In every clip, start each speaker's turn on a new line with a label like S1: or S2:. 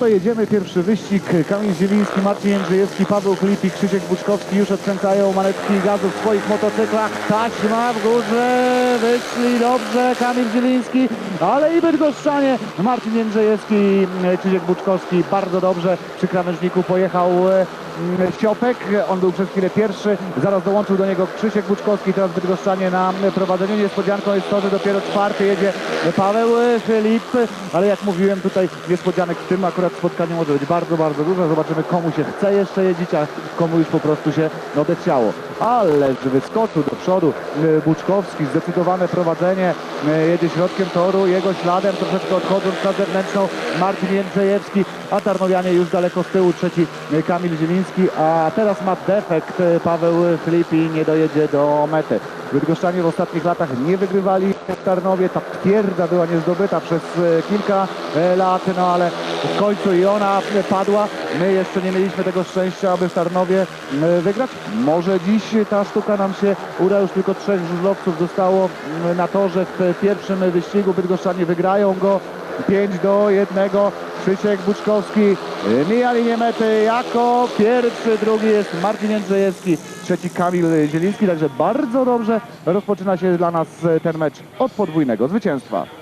S1: To jedziemy, pierwszy wyścig. Kamil Zieliński, Marcin Jędrzejewski, Paweł Filipik, Krzysiek Buczkowski już odkręcają manetki gazu w swoich motocyklach. Taśma w górze, wyszli dobrze Kamil Zieliński, ale i bydgoszczanie. Marcin Jędrzejewski, e, Krzysiek Buczkowski bardzo dobrze przy krawężniku pojechał mm, Siopek, on był przez chwilę pierwszy, zaraz dołączył do niego Krzysiek Buczkowski, teraz Bydgoszczanie na prowadzeniu. Niespodzianką jest to, że dopiero czwarty jedzie Paweł Filip, ale jak mówiłem tutaj niespodzianek w tym akurat spotkaniu może być bardzo, bardzo dużo. Zobaczymy komu się chce jeszcze jeździć, a komu już po prostu się odechciało. Ale wyskoczył do przodu e, Buczkowski, zdecydowane prowadzenie, e, jedzie środkiem toru, jego śladem troszeczkę odchodząc na zewnętrzną Marcin Jędrzejewski, a Tarnowianie już daleko z tyłu, trzeci Kamil Zieliński, a teraz ma defekt Paweł Filipi, nie dojedzie do mety. Bydgoszczanie w ostatnich latach nie wygrywali w Tarnowie, ta twierdza była niezdobyta przez e, kilka e, lat, no ale w końcu i ona padła. My jeszcze nie mieliśmy tego szczęścia, aby w Tarnowie e, wygrać. Może dziś ta sztuka nam się uda, już tylko trzech żużlowców zostało na torze w pierwszym wyścigu. Bydgoszczanie wygrają go 5 do 1. Krzysiek Buczkowski y, mija linię mety jako pierwszy, drugi jest Marcin Jędrzejewski, trzeci Kamil Zieliński, także bardzo dobrze rozpoczyna się dla nas e, ten mecz od podwójnego zwycięstwa.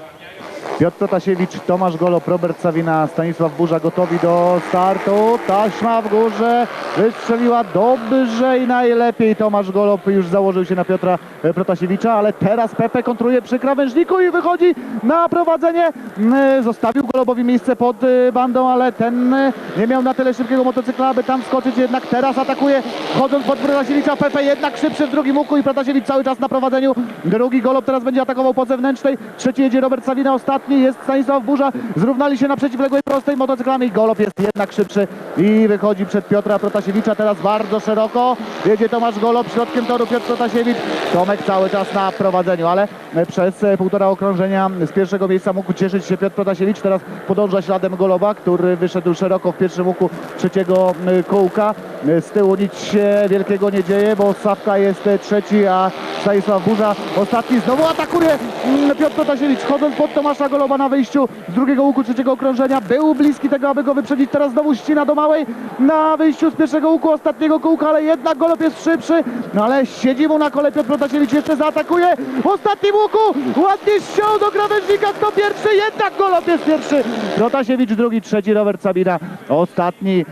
S1: Piotr Protasiewicz, Tomasz Golob, Robert Sawina, Stanisław Burza gotowi do startu. Taśma w górze wystrzeliła dobrze i najlepiej. Tomasz Golob już założył się na Piotra e, Protasiewicza, ale teraz Pepe kontruje przy krawężniku i wychodzi na prowadzenie. Mm, Zostawił Golobowi miejsce pod e, bandą, ale ten e, nie miał na tyle szybkiego motocykla, aby tam skoczyć. Jednak teraz atakuje, chodząc pod Protasiewicza. Pepe jednak szybszy w drugim łuku i Protasiewicz cały czas na prowadzeniu. Drugi Golob teraz będzie atakował po zewnętrznej. Trzeci jedzie Robert Sawina, ostatni jest Stanisław Burza. Zrównali się na przeciwległej prostej motocyklami. Golob jest jednak szybszy i wychodzi przed Piotra Protasiewicza. Teraz bardzo szeroko. Jedzie Tomasz Golob środkiem toru Piotr Protasiewicz. Tomek cały czas na prowadzeniu, ale przez e, półtora okrążenia z pierwszego miejsca mógł cieszyć się Piotr Protasiewicz. Teraz podąża śladem Goloba, który wyszedł szeroko w pierwszym łuku trzeciego e, kołka. E, Z tyłu nic się wielkiego nie dzieje, bo Sawka jest e, trzeci, a Stanisław Burza ostatni. Znowu atakuje mm, Piotr Protasiewicz, chodząc pod Tomasza Goloba na wyjściu z drugiego łuku trzeciego okrążenia. Był bliski tego, aby go wyprzedzić. Teraz znowu ścina do małej na wyjściu z pierwszego łuku ostatniego kółka, ale jednak Golob jest szybszy. No ale siedzi mu na kole Piotr Protasiewicz, jeszcze zaatakuje. W ostatnim łuku ładnie ściął do krawężnika. Kto pierwszy? Jednak Golob jest pierwszy. Protasiewicz drugi, trzeci Robert Sabina. Ostatni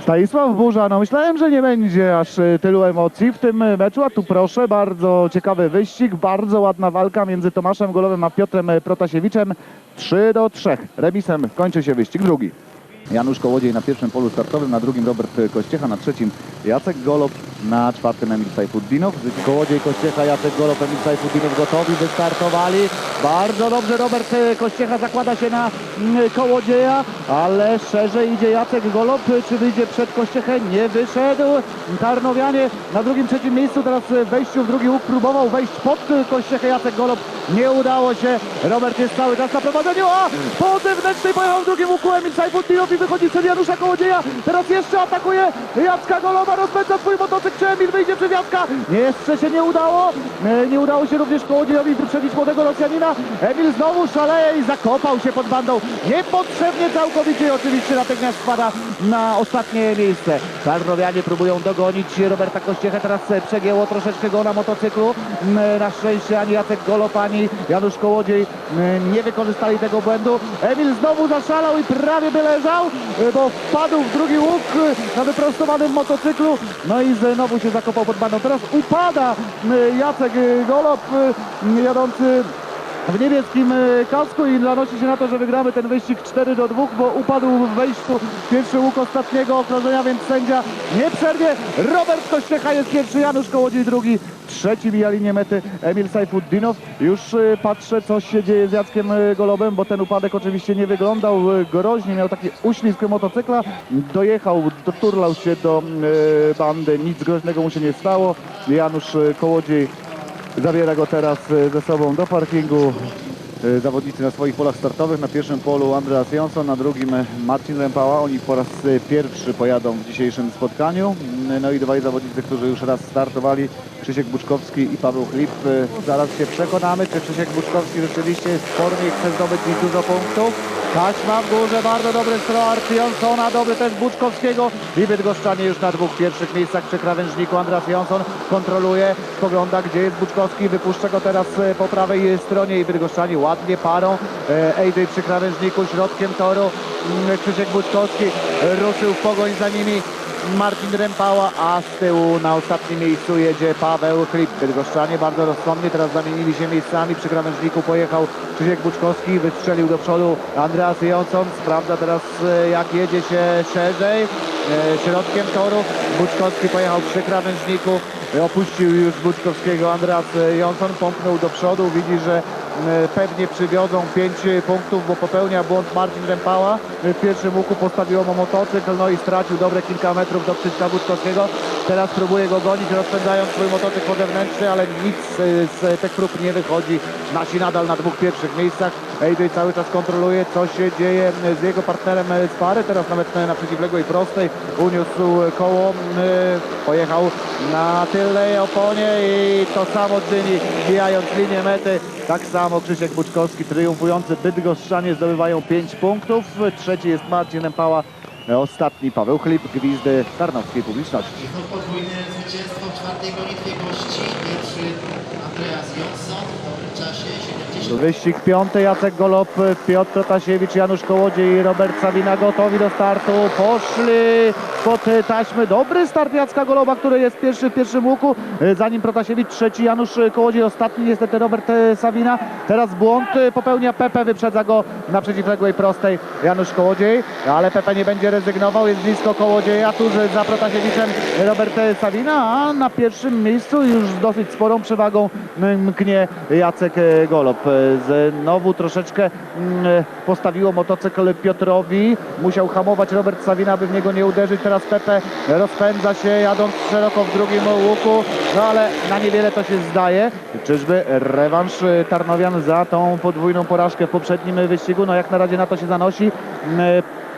S1: Stanisław Burza, no myślałem, że nie będzie aż e, tylu emocji w tym e, meczu, a tu proszę, bardzo ciekawy wyścig, bardzo ładna walka między Tomaszem Golowym a Piotrem e, Protasiewiczem. 3 do 3. Remisem kończy się wyścig drugi. Janusz Kołodziej na pierwszym polu startowym, na drugim Robert Kościecha, na trzecim Jacek Golob, na czwartym Emil Sajfuddinow. Kołodziej, Kościecha, Jacek Golob, Emil Sajfuddinow gotowi, wystartowali. Bardzo dobrze Robert e, Kościecha zakłada się na mm, Kołodzieja, ale szerzej idzie Jacek Golob, czy wyjdzie przed Kościechę? Nie wyszedł. Tarnowianie na drugim, trzecim miejscu, teraz wejściu w drugi łuk próbował wejść pod Kościechę Jacek Golob. Nie udało się. Robert jest cały czas na prowadzeniu, a po zewnętrznej pojechał w drugim łuku Emil Sajfuddinow i wychodzi przed Janusza Kołodzieja. Teraz jeszcze atakuje Jacka Goloba, rozpędza swój motocykl, czy Emil wyjdzie? Nie, jeszcze się nie udało. E, Nie udało się również Kołodziejowi wyprzedzić młodego Rosjanina. Emil znowu szaleje i zakopał się pod bandą. Niepotrzebnie całkowicie oczywiście natychmiast spada na ostatnie miejsce. Tarnowianie próbują dogonić Roberta Kościechę. Teraz przegięło troszeczkę go na motocyklu. Na szczęście ani Jacek Golob, ani Janusz Kołodziej nie wykorzystali tego błędu. Emil znowu zaszalał i prawie by leżał, e, bo wpadł w drugi łuk na wyprostowanym motocyklu. No i znowu się zakopał pod bandą. Teraz upada m, Jacek e, Golob e, jadący w niebieskim e, kasku i zanosi się na to, że wygramy ten wyścig 4 do 2, bo upadł w wejściu pierwszy łuk ostatniego okrążenia, więc sędzia nie przerwie. Robert Kościecha jest pierwszy, Janusz Kołodziej drugi, trzeci mija linię mety Emil Sajfuddinow. Już e, patrzę, co się dzieje z Jackiem e, Golobem, bo ten upadek oczywiście nie wyglądał groźnie, miał taki uślizg motocykla, dojechał, doturlał się do bandy, nic groźnego mu się nie stało. Janusz Kołodziej Zabiera go teraz e, ze sobą do parkingu. E, Zawodnicy na swoich polach startowych. Na pierwszym polu Andreas Jonsson, na drugim e, Marcin Lempała. Oni po raz pierwszy pojadą w dzisiejszym spotkaniu. No i dwaj zawodnicy, którzy już raz startowali. Krzysiek Buczkowski i Paweł Chlip. E, Zaraz się przekonamy, czy Krzysiek Buczkowski rzeczywiście jest w formie i chce zdobyć dużo punktów. Taśma w górze, bardzo dobry start Jonsona, dobry też Buczkowskiego i Bydgoszczanie już na dwóch pierwszych miejscach przy krawężniku. Andras Jonson kontroluje, spogląda gdzie jest Buczkowski, wypuszcza go teraz e, po prawej stronie i Bydgoszczanie ładnie parą. E, AJ przy krawężniku, środkiem toru. Mm, Krzysiek Buczkowski ruszył w pogoń za nimi. Marcin Rempała, a z tyłu na ostatnim miejscu jedzie Paweł Klip. Bydgoszczanie bardzo rozsądnie, teraz zamienili się miejscami. Przy krawężniku pojechał Krzysiek Buczkowski, wystrzelił do przodu Andreas Jonsson. Sprawdza teraz e, jak jedzie się szerzej. E, Środkiem toru Buczkowski pojechał przy krawężniku. Opuścił już Buczkowskiego Andreas Jonsson, pomknął do przodu. Widzi, że pewnie przywiodą 5 punktów, bo popełnia błąd Marcin Rempała. W pierwszym łuku postawiło mu motocykl, no i stracił dobre kilka metrów do Krzyśka Buczkowskiego. Teraz próbuje go gonić, rozpędzając swój motocykl podewnętrzny, ale nic e, z tych prób nie wychodzi. Nasi nadal na dwóch pierwszych miejscach. AJ cały czas kontroluje, co się dzieje z jego partnerem z pary. Teraz nawet na przeciwległej prostej uniósł koło, e, pojechał na tylnej oponie i to samo czyni, mijając linię mety. Tak samo Krzysiek Buczkowski, triumfujący Bydgoszczanie zdobywają 5 punktów. Trzeci jest Marcin Empała, ostatni Paweł Chlip, gwizdy tarnowskiej publiczności.
S2: To podwójne zwycięstwo w czwartej gonitwie gości. Pierwszy Andreas Jonsson w dobrym czasie 70.
S1: Wyścig piąty, Jacek Golob, Piotr Protasiewicz, Janusz Kołodziej i Robert Sabina gotowi do startu. Poszli pod taśmy. Dobry start Jacka Goloba, który jest pierwszy w pierwszym łuku. Zanim Protasiewicz, trzeci Janusz Kołodziej, ostatni niestety Robert Sabina. Teraz błąd popełnia Pepe, wyprzedza go na przeciwległej prostej Janusz Kołodziej, ale Pepe nie będzie rezygnował, jest blisko Kołodzieja, tuż za Protasiewiczem Robert Sabina, a na pierwszym miejscu już z dosyć sporą przewagą mknie Jacek Golob. Znowu troszeczkę mm, postawiło motocykl Piotrowi. Musiał hamować Robert Sawina, by w niego nie uderzyć. Teraz Pepe rozpędza się, jadąc szeroko w drugim łuku. No ale na niewiele to się zdaje. Czyżby rewanż Tarnowian za tą podwójną porażkę w poprzednim wyścigu? No jak na razie na to się zanosi. Mm,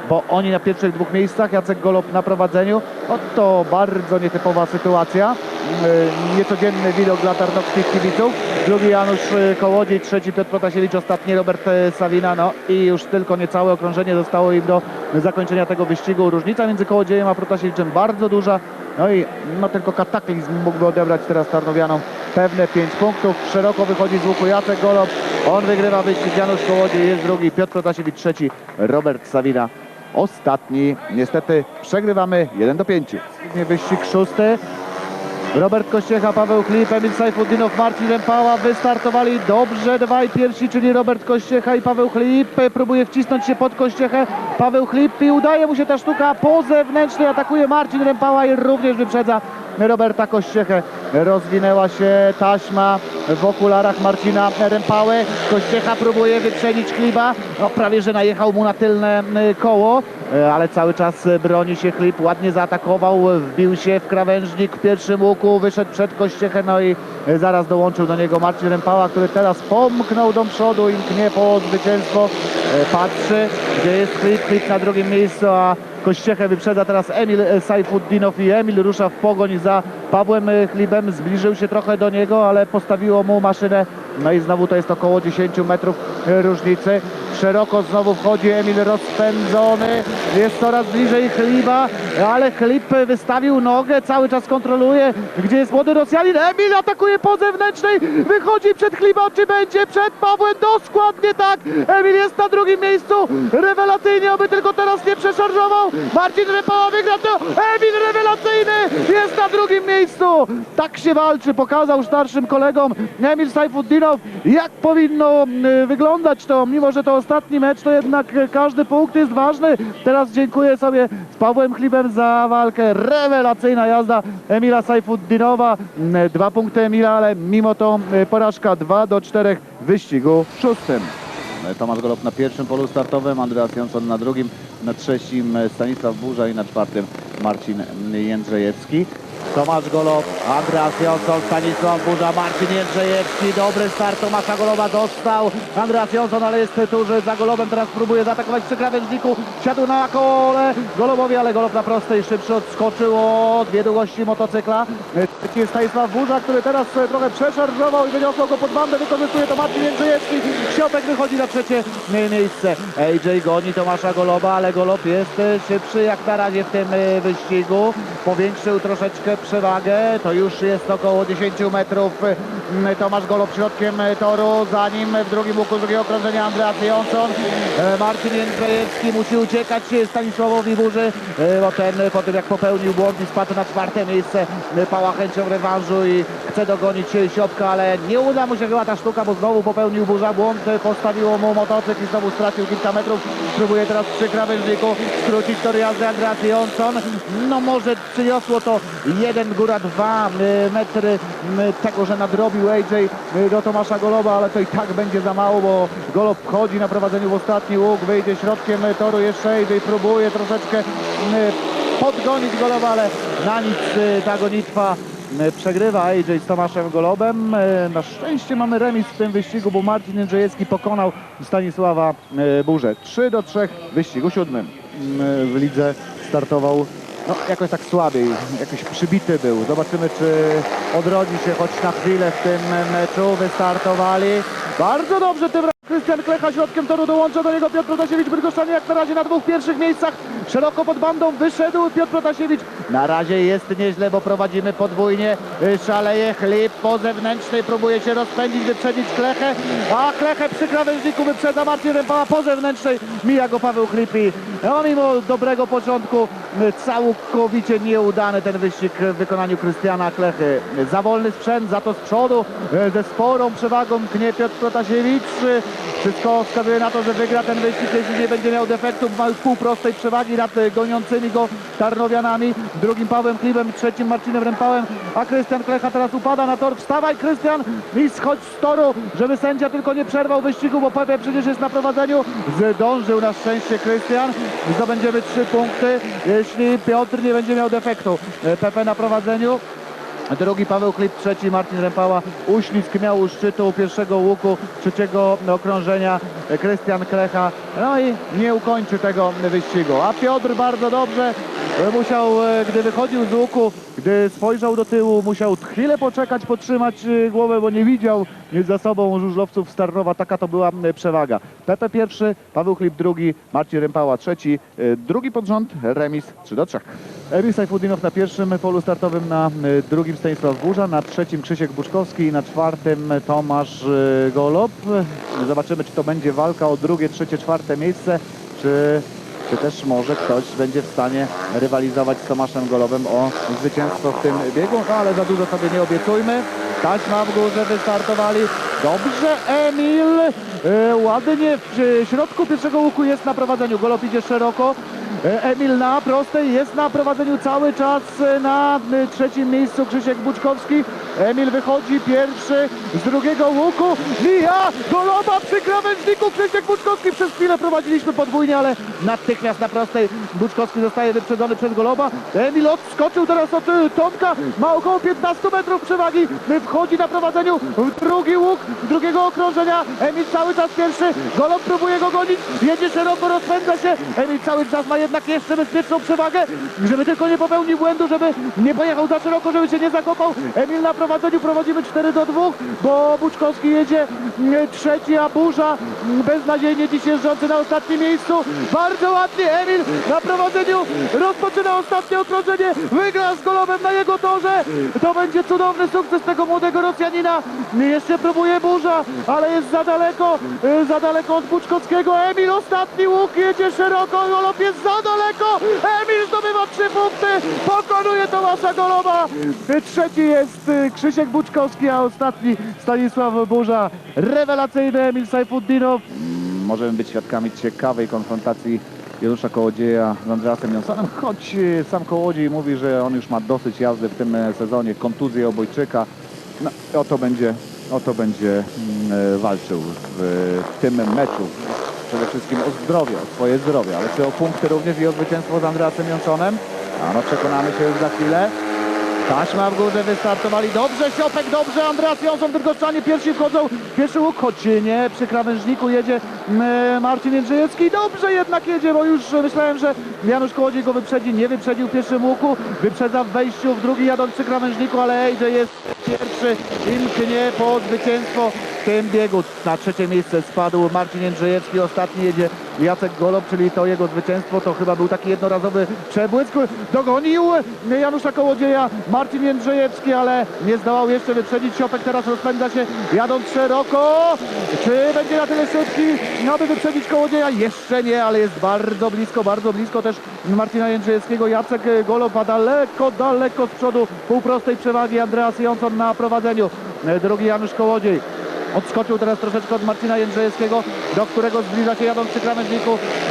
S1: bo oni na pierwszych dwóch miejscach, Jacek Golob na prowadzeniu. Oto bardzo nietypowa sytuacja. Yy, Niecodzienny widok dla tarnowskich kibiców. Drugi Janusz yy, Kołodziej, trzeci Piotr Protasiewicz, ostatni Robert yy, Sawina. No i już tylko niecałe okrążenie zostało im do zakończenia tego wyścigu. Różnica między Kołodziejem a Protasiewiczem bardzo duża. No i no tylko kataklizm mógłby odebrać teraz Tarnowianom pewne 5 punktów. Szeroko wychodzi z łuku Jacek Golob. On wygrywa wyścig. Janusz Kołodziej jest drugi. Piotr Protasiewicz trzeci. Robert Sawina ostatni. Niestety przegrywamy 1 do 5. Wyścig szósty. Robert Kościecha, Paweł Klip, Emil Sajfudinow, Marcin Rempała wystartowali dobrze. Dwaj pierwsi, czyli Robert Kościecha i Paweł Klip. Próbuje wcisnąć się pod Kościechę. Paweł Klip i udaje mu się ta sztuka po zewnętrznej. Atakuje Marcin Rempała i również wyprzedza Roberta Kościechę. Rozwinęła się taśma w okularach Marcina Rempały. Kościecha próbuje wyprzedzić Kliba. No, prawie, że najechał mu na tylne koło, y, ale cały czas broni się Klip. Ładnie zaatakował, wbił się w krawężnik w pierwszym łuku, wyszedł przed Kościechę, no i y, zaraz dołączył do niego Marcin Rempała, który teraz pomknął do przodu i mknie po zwycięstwo. Y, Patrzy, gdzie jest Klip, Klip na drugim miejscu, a Kościechę wyprzedza teraz Emil Sajfuddinow i Emil rusza w pogoń za Pawłem Chlibem. Zbliżył się trochę do niego, ale postawiło mu maszynę. No i znowu to jest około 10 metrów różnicy. Szeroko znowu wchodzi Emil rozpędzony. Jest coraz bliżej Chliba, ale Chlib wystawił nogę, cały czas kontroluje, gdzie jest młody Rosjanin. Emil atakuje po zewnętrznej, wychodzi przed Chliba, czy będzie przed Pawłem? Dokładnie tak. Emil jest na drugim miejscu. Rewelacyjnie, oby tylko teraz nie przeszarżował. Marcin Repała wygra to. Emil rewelacyjny jest na drugim miejscu. Tak się walczy, pokazał starszym kolegom Emil Sajfuddinow, jak powinno y, wyglądać to, mimo że to ostatni mecz, to jednak każdy punkt jest ważny. Teraz dziękuję sobie z Pawłem Chlibem za walkę. Rewelacyjna jazda Emila Sajfuddinowa. Dwa punkty Emila, ale mimo to y, porażka 2 do 4 w wyścigu szóstym. Tomasz Golob na pierwszym polu startowym, Andreas Jonsson na drugim, na trzecim Stanisław Burza i na czwartym Marcin Jędrzejewski. Tomasz Golob, Andreas Jonsson, Stanisław Burza, Marcin Jędrzejewski, dobry start Tomasza Goloba dostał Andreas Jonsson, ale jest tuż za Golobem, teraz próbuje zaatakować przy krawężniku, siadł na kole Golobowi, ale Golob na prostej szybszy odskoczył od dwie długości motocykla. Trzeci jest Stanisław Burza, który teraz trochę przeszarżował i wyniosł go pod bandę, wykorzystuje to Marcin Jędrzejewski, Siotek wychodzi na trzecie miejsce. AJ goni Tomasza Goloba, ale Golob jest szybszy jak na razie w tym e, wyścigu. Powiększył troszeczkę przewagę. To już jest około 10 metrów. M, Tomasz Golob środkiem toru. Za nim w drugim łuku drugiego okrążenia Andreas Jonsson. E, Marcin Jędrzejewski musi uciekać Stanisławowi Burzy, e, bo ten po tym jak popełnił błąd i spadł na czwarte miejsce e, pała chęcią rewanżu i chce dogonić Siopka, ale nie uda mu się chyba ta sztuka, bo znowu popełnił Burza błąd. Postawiło mu motocykl i znowu stracił kilka metrów. Próbuje teraz przy krawężniku skrócić tor jazdy Andreas Jonsson. No może przyniosło to jeden, góra dwa y, metry tego, że nadrobił AJ y, do Tomasza Goloba, ale to i tak będzie za mało, bo Golob wchodzi na prowadzeniu w ostatni łuk, wyjdzie środkiem toru jeszcze AJ próbuje troszeczkę y, podgonić Goloba, ale na nic ta gonitwa przegrywa AJ z Tomaszem Golobem. Na szczęście mamy remis w tym wyścigu, bo Marcin Jędrzejewski pokonał Stanisława Burzę. 3 do 3 w wyścigu siódmym. W lidze startował no, jakoś tak słabiej, jakiś przybity był. Zobaczymy, czy odrodzi się choć na chwilę w tym meczu. Wystartowali. Bardzo dobrze tym razem Krystian Klecha środkiem toru dołącza do niego Piotr Protasiewicz. Bydgoszczanie jak na razie na dwóch pierwszych miejscach. Szeroko pod bandą wyszedł Piotr Protasiewicz. Na razie jest nieźle, bo prowadzimy podwójnie. Y, Szaleje chlip po zewnętrznej, próbuje się rozpędzić, wyprzedzić Klechę, a Klechę przy krawężniku wyprzedza Marcin Rępała po zewnętrznej. Mija go Paweł Chlipi. No mimo dobrego początku y, całkowicie nieudany ten wyścig w wykonaniu Krystiana Klechy. Za wolny sprzęt, za to z przodu y, ze sporą przewagą knie Piotr Protasiewicz. Wszystko wskazuje na to, że wygra ten wyścig, jeśli nie będzie miał defektów, ma już pół prostej przewagi nad goniącymi go Tarnowianami. Drugim Pawłem Klibem, trzecim Marcinem Rempałem, a Krystian Klecha teraz upada na tor. Wstawaj Krystian i schodź z toru, żeby sędzia tylko nie przerwał wyścigu, bo Pepe przecież jest na prowadzeniu. Zdążył na szczęście Krystian. Zdobędziemy trzy punkty, jeśli Piotr nie będzie miał defektu. Y, Pepe na prowadzeniu. Drugi Paweł Klip, trzeci Marcin Rempała. Uślizg miał u szczytu pierwszego łuku, trzeciego okrążenia e, Krystian Klecha. No i nie ukończy tego wyścigu. A Piotr bardzo dobrze e, musiał, e, gdy wychodził z łuku, gdy spojrzał do tyłu, musiał chwilę poczekać, podtrzymać e, głowę, bo nie widział za sobą żużlowców z Tarnowa. Taka to była przewaga. Pepe pierwszy, Paweł Klip drugi, Marcin Rempała trzeci, e, drugi pod rząd, remis 3 do 3. Emil Sajfudinow na pierwszym polu startowym, na drugim Stanisław Burza, na trzecim Krzysiek Buczkowski i na czwartym Tomasz Golob. Zobaczymy, czy to będzie walka o drugie, trzecie, czwarte miejsce, czy, czy też może ktoś będzie w stanie rywalizować z Tomaszem Golobem o zwycięstwo w tym biegu, no ale za dużo sobie nie obiecujmy. Taśma w górze wystartowali. Dobrze, Emil. E, ładnie w środku pierwszego łuku jest na prowadzeniu. Golob idzie szeroko. E, Emil na prostej jest na prowadzeniu cały czas e, na e, trzecim miejscu Krzysiek Buczkowski. Emil wychodzi pierwszy z drugiego łuku. Mija Goloba przy krawężniku Krzysiek Buczkowski. Przez chwilę prowadziliśmy podwójnie, ale natychmiast na prostej Buczkowski zostaje wyprzedzony przez Goloba. Emil odskoczył teraz od Tomka. Ma około 15 metrów przewagi. Wchodzi na prowadzeniu w drugi łuk drugiego okrążenia. Emil cały czas pierwszy. Golob próbuje go gonić. Jedzie szeroko, rozpędza się. Emil cały czas ma jednak jeszcze bezpieczną przewagę, żeby tylko nie popełnił błędu, żeby nie pojechał za szeroko, żeby się nie zakopał. Emil na prowadzeniu prowadzimy 4 do 2, bo Buczkowski jedzie mm, trzeci, a Burza mm, beznadziejnie dziś jeżdżący na ostatnim miejscu. Bardzo ładnie Emil na prowadzeniu rozpoczyna ostatnie okrążenie. Wygra z Golobem na jego torze. To będzie cudowny sukces tego młodego Rosjanina. Jeszcze próbuje Burza, ale jest za daleko, y, za daleko od Buczkowskiego. Emil ostatni łuk jedzie szeroko, Golob jest za daleko. Emil zdobywa trzy punkty, pokonuje Tomasza Goloba. Y, Trzeci jest y, Krzysiek Buczkowski, a ostatni Stanisław Burza. Rewelacyjny Emil Sajfuddinow. Mm, Możemy być świadkami ciekawej konfrontacji Janusza Kołodzieja z Andreasem Jonsonem, choć e, sam Kołodziej mówi, że on już ma dosyć jazdy w tym e, sezonie, kontuzję obojczyka. No, o to będzie, o to będzie mm, e, walczył w, w tym meczu. Przede wszystkim o zdrowie, o swoje zdrowie, ale czy o punkty również i o zwycięstwo z Andreasem Jonsonem? A no przekonamy się już za chwilę. Taśma w górze wystartowali. Dobrze, Siopek, dobrze. Andreas Johnson, Bydgoszczanie pierwsi wchodzą. Pierwszy łuk, choć nie. Przy krawężniku jedzie mm, Marcin Jędrzejewski. Dobrze jednak jedzie, bo już myślałem, że Janusz Kołodziej go wyprzedzi. Nie wyprzedził w pierwszym łuku. Wyprzedza w wejściu, w drugi jadąc przy krawężniku, ale AJ jest pierwszy. Imknie po zwycięstwo w tym biegu. Na trzecie miejsce spadł Marcin Jędrzejewski. Ostatni jedzie Jacek Golob, czyli to jego zwycięstwo. To chyba był taki jednorazowy przebłysk. Dogonił Janusza Kołodzieja Marcin Jędrzejewski, ale nie zdołał jeszcze wyprzedzić. Siopek teraz rozpędza się jadąc szeroko. Czy będzie na tyle szybki, aby wyprzedzić Kołodzieja? Jeszcze nie, ale jest bardzo blisko, bardzo blisko też Marcina Jędrzejewskiego. Jacek Golob a daleko, daleko z przodu półprostej przewagi. Andreas Johnson na prowadzeniu. Drugi Janusz Kołodziej. Odskoczył teraz troszeczkę od Marcina Jędrzejewskiego, do którego zbliża się jadąc przy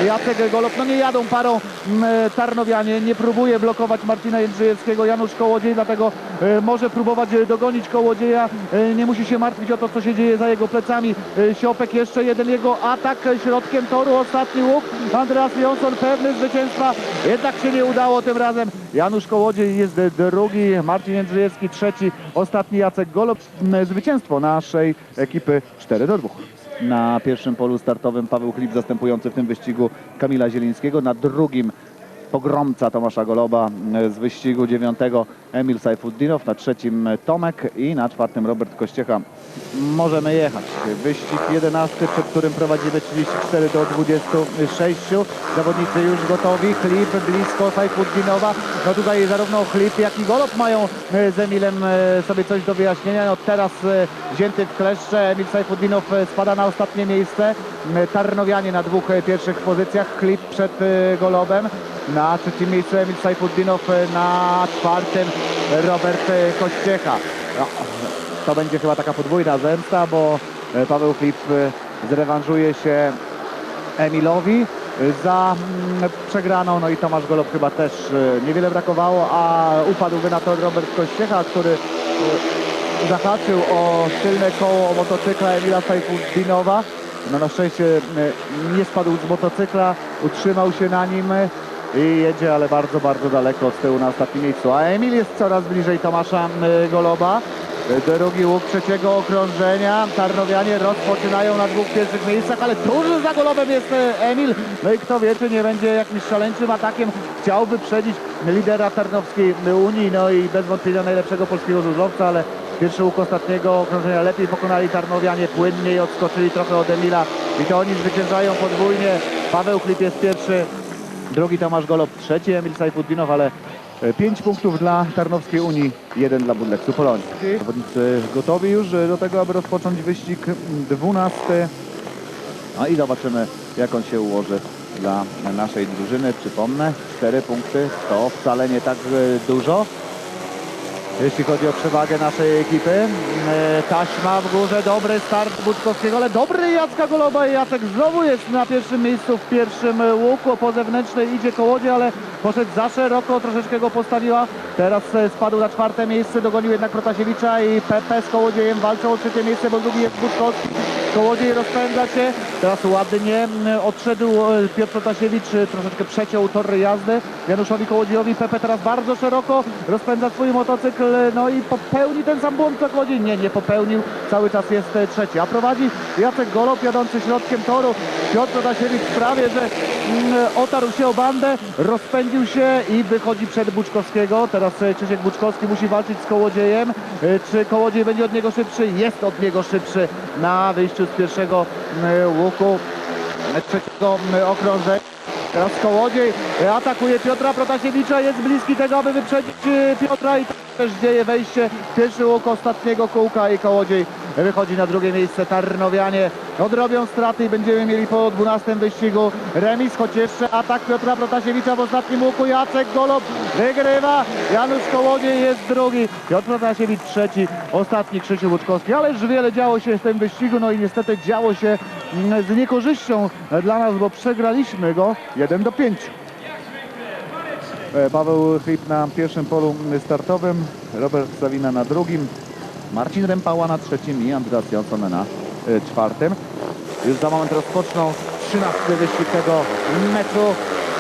S1: Jacek Golob. No nie jadą parą mm, Tarnowianie, nie próbuje blokować Marcina Jędrzejewskiego Janusz Kołodziej, dlatego e, może próbować e, dogonić Kołodzieja. E, Nie musi się martwić o to, co się dzieje za jego plecami. E, Siopek jeszcze jeden jego atak e, środkiem toru, ostatni łuk. Andreas Johnson pewny zwycięstwa, jednak się nie udało tym razem. Janusz Kołodziej jest e, drugi, Marcin Jędrzejewski trzeci, ostatni Jacek Golob. M, Zwycięstwo naszej ekipy 4 do 2. Na pierwszym polu startowym Paweł Chlip zastępujący w tym wyścigu Kamila Zielińskiego, na drugim pogromca Tomasza Goloba z wyścigu dziewiątego Emil Sajfuddinow, na trzecim Tomek i na czwartym Robert Kościecha. Możemy jechać. Wyścig jedenasty, przed którym prowadzimy 34 do 26. Zawodnicy już gotowi. Chlip blisko Sajfuddinowa. No tutaj zarówno Chlip, jak i Golob mają e, z Emilem e, sobie coś do wyjaśnienia. No teraz e, wzięty w kleszcze Emil Sajfuddinow spada na ostatnie miejsce. Tarnowianie na dwóch pierwszych pozycjach. Chlip przed Golobem. Na trzecim miejscu Emil Sajfuddinow, na czwartym Robert e, Kościecha. No, to będzie chyba taka podwójna zemsta, bo e, Paweł Chlip e, zrewanżuje się Emilowi za mm, przegraną, no i Tomasz Golob chyba też niewiele brakowało, a upadłby na to Robert Kościecha, który zahaczył o tylne koło motocykla Emila Sajfuddinowa. No na szczęście nie spadł z motocykla, utrzymał się na nim i jedzie, ale bardzo, bardzo daleko z tyłu na ostatnim miejscu. A Emil jest coraz bliżej Tomasza Goloba. E, Drugi łuk trzeciego okrążenia. Tarnowianie rozpoczynają na dwóch pierwszych miejscach, ale tuż za Golobem jest e, Emil. No i kto wie, czy nie będzie jakimś szaleńczym atakiem. Chciał wyprzedzić lidera Tarnowskiej Unii, no i bez wątpienia najlepszego polskiego żużlowca, ale pierwszy łuk ostatniego okrążenia lepiej pokonali Tarnowianie, płynniej odskoczyli trochę od Emila i to oni zwyciężają podwójnie. Paweł Klip jest pierwszy, drugi Tomasz Golob, trzeci Emil Sajfuddinow, ale e, pięć punktów dla Tarnowskiej Unii, jeden dla Budleksu Polonii. Zawodnicy gotowi już e, do tego, aby rozpocząć wyścig dwunasty. No i zobaczymy, jak on się ułoży dla naszej drużyny. Przypomnę, cztery punkty to wcale nie tak e, dużo. Jeśli chodzi o przewagę naszej ekipy, e, taśma w górze, dobry start Buczkowskiego, ale dobry Jacka Goloba i Jacek znowu jest na pierwszym miejscu w pierwszym łuku, po zewnętrznej idzie Kołodzie, ale poszedł za szeroko, troszeczkę go postawiła, teraz e, spadł na czwarte miejsce, dogonił jednak Protasiewicza i Pepe z Kołodziejem walczą o trzecie miejsce, bo drugi jest Buczkowski. Kołodziej rozpędza się, teraz ładnie m, odszedł e, Piotr Protasiewicz, e, troszeczkę przeciął tor jazdy Januszowi Kołodziejowi, Pepe teraz bardzo szeroko rozpędza swój motocykl, no i popełni ten sam błąd co Kołodziej, nie, nie popełnił, cały czas jest e, trzeci, a prowadzi Jacek Golob jadący środkiem toru, Piotr Protasiewicz prawie, że mm, otarł się o bandę, rozpędził się i wychodzi przed Buczkowskiego, teraz Krzysiek Buczkowski musi walczyć z Kołodziejem, czy Kołodziej będzie od niego szybszy? Jest od niego szybszy na wyjściu z pierwszego mm, łuku e, trzeciego okrążenia. Teraz Kołodziej e, atakuje Piotra Protasiewicza, jest bliski tego, aby wyprzedzić e, Piotra i też dzieje wejście pierwszy łuk ostatniego kółka i Kołodziej wychodzi na drugie miejsce. Tarnowianie odrobią straty i będziemy mieli po 12 wyścigu remis, choć jeszcze atak Piotra Protasiewicza w ostatnim łuku. Jacek Golob wygrywa, Janusz Kołodziej jest drugi, Piotr Protasiewicz trzeci, ostatni Krzysiu Łuczkowski. Ale już wiele działo się w tym wyścigu, no i niestety działo się mm, z niekorzyścią dla nas, bo przegraliśmy go 1 do 5. E, Paweł Chlip na pierwszym polu startowym, Robert Zawina na drugim, Marcin Rempała na trzecim i Andreas Johnson na e, czwartym. Już za moment rozpoczną 13 wyścig tego meczu.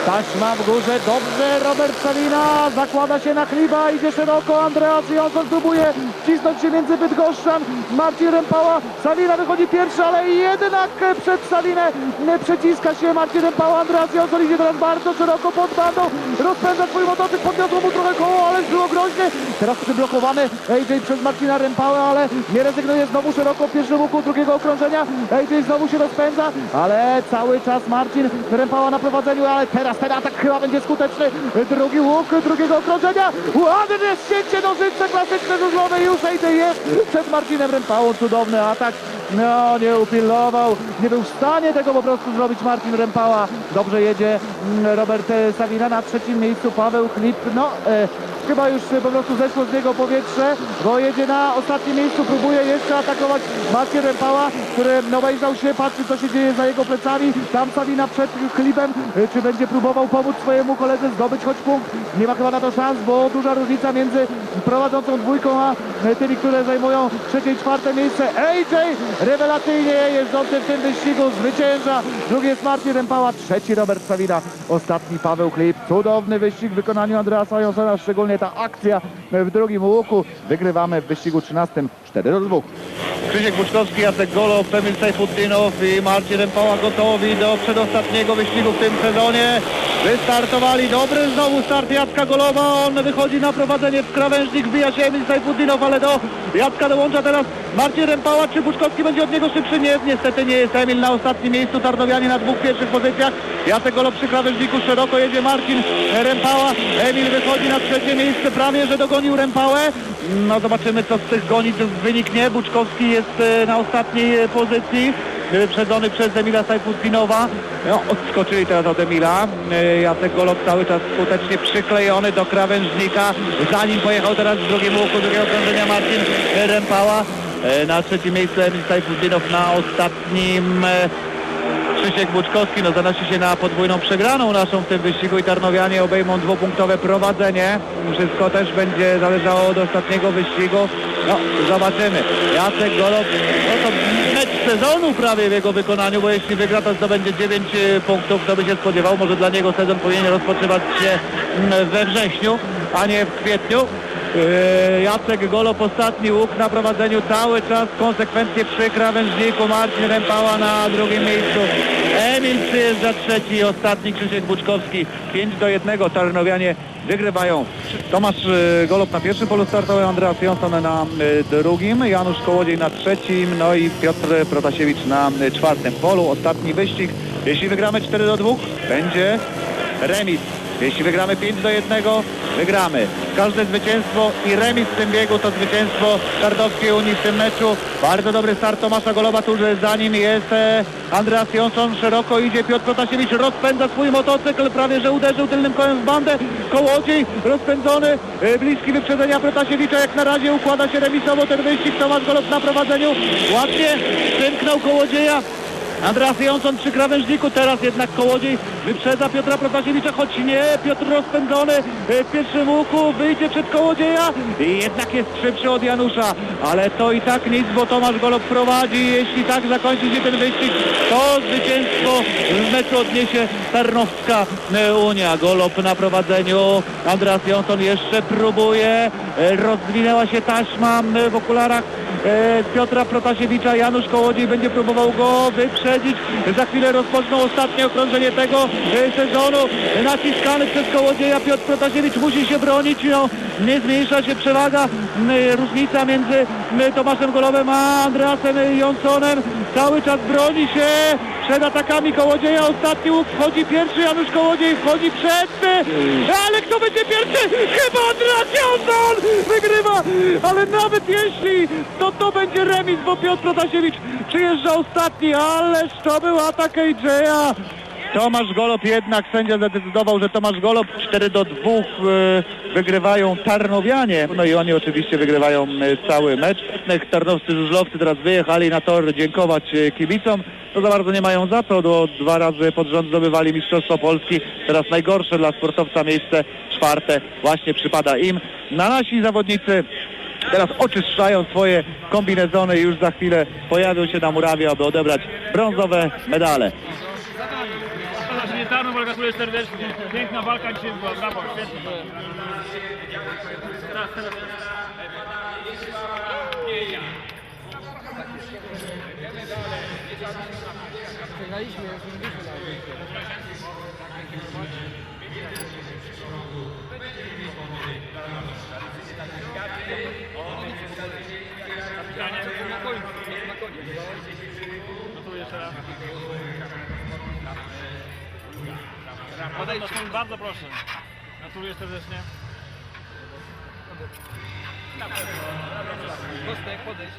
S1: Taśma w górze, dobrze Robert
S3: Salina, zakłada się na Kliba, idzie szeroko, Andreas Johnson próbuje wcisnąć się między Bydgoszczem, Marcin Rempała, Salina wychodzi pierwszy, ale jednak przed Salinę nie przeciska się Marcin Rempała, Andreas Johnson idzie teraz bardzo szeroko pod bandą, rozpędza swój motocykl, podniosło mu trochę koło, ale było groźnie, teraz przyblokowany AJ przez Marcina Rempałę, ale nie rezygnuje znowu szeroko w pierwszym łuku drugiego okrążenia, AJ znowu się rozpędza, ale cały czas Marcin Rempała na prowadzeniu, ale teraz ten atak chyba będzie skuteczny, drugi łuk drugiego okrążenia, ładne ścięcie nożyce klasyczne żużlowe, już AJ jest przed Marcinem Rempałą, cudowny atak, no nie upilnował, nie był w stanie tego po prostu zrobić Marcin Rempała, dobrze jedzie mm, Robert e, Savina na trzecim miejscu, Paweł Klip, no e, chyba już e, po prostu zeszło z niego powietrze, bo jedzie na ostatnim miejscu, próbuje jeszcze atakować Marcin Rempała, który no, obejrzał się, patrzy co się dzieje za jego plecami, tam Savina przed Klipem, e, czy będzie próbował pomóc swojemu koledze zdobyć choć punkt, nie ma chyba na to szans, bo duża różnica między prowadzącą dwójką, a e, tymi, które zajmują trzecie i czwarte miejsce. AJ rewelacyjnie jeżdżący w tym wyścigu zwycięża. Drugi jest Marcin Rempała, trzeci Robert Savina, ostatni Paweł Klip. Cudowny wyścig w wykonaniu Andreasa Jonsona, szczególnie ta akcja w drugim łuku. Wygrywamy w wyścigu 13 4 do 2.
S1: Krzysiek Buczkowski, Jacek Golow, Emil Sajfutdinow i Marcin Rempała gotowi do przedostatniego wyścigu w tym sezonie. Wystartowali, dobry znowu start Jacka Golowa, on wychodzi na prowadzenie w krawężnik, wbija się Emil Sajfutdinow, ale do Jacka dołącza teraz Marcin Rempała, czy Buczkowski będzie od niego szybszy? Nie, niestety nie jest Emil na ostatnim miejscu, Tarnowianie na dwóch pierwszych pozycjach. Jacek Golow przy krawężniku, szeroko jedzie Marcin Rempała, Emil wychodzi na trzecie miejsce, prawie że dogonił Rempałę. No zobaczymy co z tych gonic wyniknie. Buczkowski jest e, na ostatniej e, pozycji. e, Wyprzedzony przez Emila Sajfutdinowa. No, odskoczyli teraz od Emila. E, Jacek Golob cały czas skutecznie przyklejony do krawężnika. Zanim pojechał teraz w drugim łuku drugiego okrążenia Marcin Rempała. E, Na trzecim miejscu Emil Sajfutdinow na ostatnim e, Krzysiek Buczkowski no, zanosi się na podwójną przegraną naszą w tym wyścigu i Tarnowianie obejmą dwupunktowe prowadzenie. Wszystko też będzie zależało od ostatniego wyścigu. No, zobaczymy. Jacek Golob, no to mecz sezonu prawie w jego wykonaniu, bo jeśli wygra to zdobędzie 9 punktów, kto by się spodziewał. Może dla niego sezon powinien rozpoczywać się mm, we wrześniu, a nie w kwietniu. Yy, Jacek Golob ostatni łuk na prowadzeniu cały czas konsekwentnie przy krawężniku Marcin Rempała na drugim miejscu. Emil przyjeżdża trzeci i ostatni Krzysiek Buczkowski. 5 do 1 Tarnowianie wygrywają. Tomasz yy, Golob na pierwszym polu startowym Andreas Jonsson na yy, drugim Janusz Kołodziej na trzecim no i Piotr Protasiewicz na czwartym polu. Ostatni wyścig. Jeśli wygramy 4 do 2 będzie remis jeśli wygramy 5 do 1, wygramy. Każde zwycięstwo i remis w tym biegu to zwycięstwo Czardowskiej Unii w tym meczu. Bardzo dobry start Tomasza Goloba, tuż za nim jest e, Andreas Jonsson. Szeroko idzie Piotr Protasiewicz, rozpędza swój motocykl, prawie że uderzył tylnym kołem w bandę. Kołodziej rozpędzony, e, bliski wyprzedzenia Protasiewicza. Jak na razie układa się remisowo ten wyścig. Tomasz Golob na prowadzeniu. Ładnie przymknął Kołodzieja. Andreas Jonsson przy krawężniku, teraz jednak Kołodziej wyprzedza Piotra Protasiewicza, choć nie, Piotr rozpędzony e, w pierwszym łuku, wyjdzie przed Kołodzieja i jednak jest szybszy od Janusza, ale to i tak nic, bo Tomasz Golob prowadzi, jeśli tak zakończy się ten wyścig, to zwycięstwo w meczu odniesie Tarnowska e, Unia. Golob na prowadzeniu, Andreas Jonsson jeszcze próbuje, e, rozwinęła się taśma w okularach Piotra Protasiewicza. Janusz Kołodziej będzie próbował go wyprzedzić. Za chwilę rozpoczną ostatnie okrążenie tego e, sezonu. Naciskany przez Kołodzieja Piotr Protasiewicz musi się bronić. No, nie zmniejsza się przewaga, różnica między Tomaszem Golowem a Andreasem Jonsonem. Cały czas broni się przed atakami Kołodzieja. Ostatni łuk wchodzi pierwszy, Janusz Kołodziej wchodzi przed. Ale kto będzie pierwszy? Chyba Andreas Jonson wygrywa. Ale nawet jeśli to to będzie remis, bo Piotr Protasiewicz przyjeżdża ostatni, ależ to był atak AJ'a. Tomasz Golob jednak, sędzia zadecydował, że Tomasz Golob 4 do 2 e, wygrywają Tarnowianie. No i oni oczywiście wygrywają e, cały mecz. Tarnowscy żużlowcy teraz wyjechali na tor dziękować e, kibicom. To za bardzo nie mają za to, bo dwa razy pod rząd zdobywali Mistrzostwo Polski. Teraz najgorsze dla sportowca miejsce czwarte właśnie przypada im. Na nasi zawodnicy Teraz oczyszczają swoje kombinezony i już za chwilę pojawią się na murawie, aby odebrać brązowe medale.
S4: Ale gratuluję serdecznie. Piękna walka dzisiaj była, brawo, świetnie. Teraz, teraz.
S5: Przegraliśmy, już nie byliśmy na.
S4: Kapitanie. Na koniec, na koniec. Gratuluję jeszcze raz. Podejdź, bardzo proszę. Gratuluję serdecznie.
S5: Kostek, podejdź.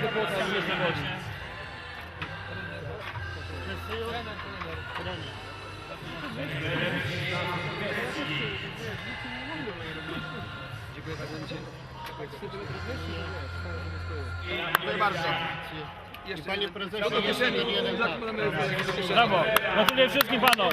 S4: Gratuluję serdecznie.
S5: Dziękuję bardzo.
S2: Dziękuję bardzo.
S5: Jeszcze
S2: Panie prezesie,
S5: do kieszeni.
S4: Brawo. Gratuluję wszystkim panom.